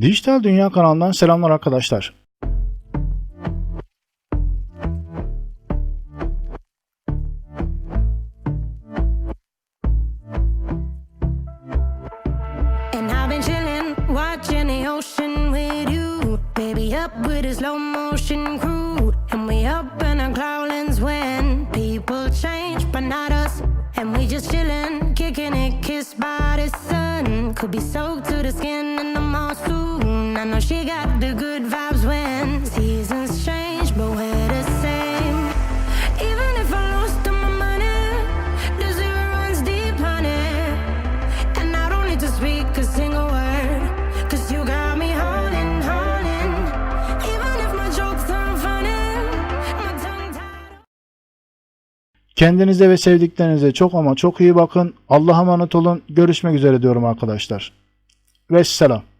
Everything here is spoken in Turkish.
Dijital Dünya kanalından selamlar arkadaşlar. Just chillin', kicking it, kissed by the sun. Could be soaked to the skin Know she got the good vibes when seasons change, but we're the same. Even if I lost all my money, the zero runs deep, honey. And I don't need to speak a single word. Cause you got me holding, holding. Even if my jokes aren't funny, my tongue tied. Kendinize ve sevdiklerinize çok ama çok iyi bakın. Allah'a emanet olun. Görüşmek üzere diyorum arkadaşlar. Vesselam.